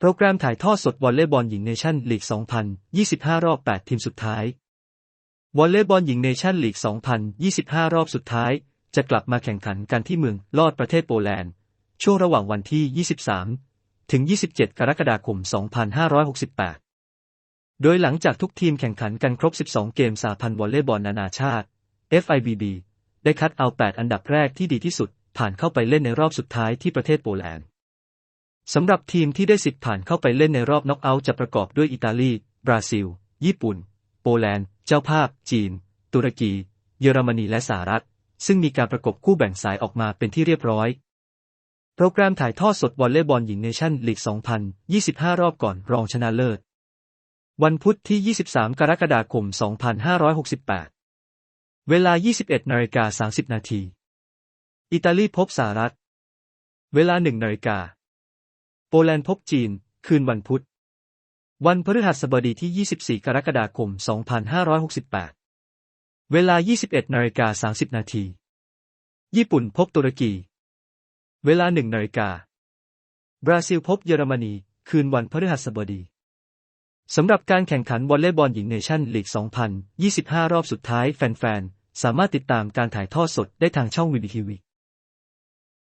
โปรแกรมถ่ายทอดสดวอลเลย์บอลหญิงเนชั่นลีก 2025 รอบ 8 ทีมสุดท้ายวอลเลย์บอลหญิงเนชั่นลีก 2025 รอบสุดท้าย จะกลับมาแข่งขันกันที่เมืองลอดประเทศโปแลนด์ ช่วงระหว่างวันที่ 23 ถึง 27 กรกฎาคม 2568 โดยหลังจากทุกทีมแข่งขันกันครบ 12 เกมสาพันธ์วอลเลย์บอลนานาชาติ FIBB ได้คัดเอา 8 อันดับแรกที่ดีที่สุดผ่านเข้าไปเล่นในรอบสุดท้ายที่ประเทศโปแลนด์ สำหรับทีมที่ได้สิทธิ์ผ่านเข้าไปเล่นในรอบน็อกเอาท์จะประกอบด้วยอิตาลี บราซิล ญี่ปุ่น โปแลนด์ เจ้าภาพ จีน ตุรกี เยอรมนีและสหรัฐ ซึ่งมีการประกบคู่แบ่งสายออกมาเป็นที่เรียบร้อย โปรแกรมถ่ายทอดสดวอลเลย์บอลหญิงเนชั่นลีก 2025 รอบก่อนรองชนะเลิศ วันพุธที่ 23 กรกฎาคม 2568 เวลา 21นาฬิกา30 นาที อิตาลีพบสหรัฐ เวลา1นาฬิกา โปแลนด์พบจีน คืนวันพุธ วันพฤหัสบดีที่ 24 กรกฎาคม 2568 เวลา 21นาฬิกา30 นาที ญี่ปุ่นพบตุรกี เวลา1นาฬิกา บราซิลพบเยอรมนี คืนวันพฤหัสบดี สำหรับการแข่งขันวอลเลย์บอลหญิงเนชั่นลีก 2025 รอบสุดท้ายแฟนๆ สามารถติดตามการถ่ายทอดสดได้ทางช่องวิดีทีวี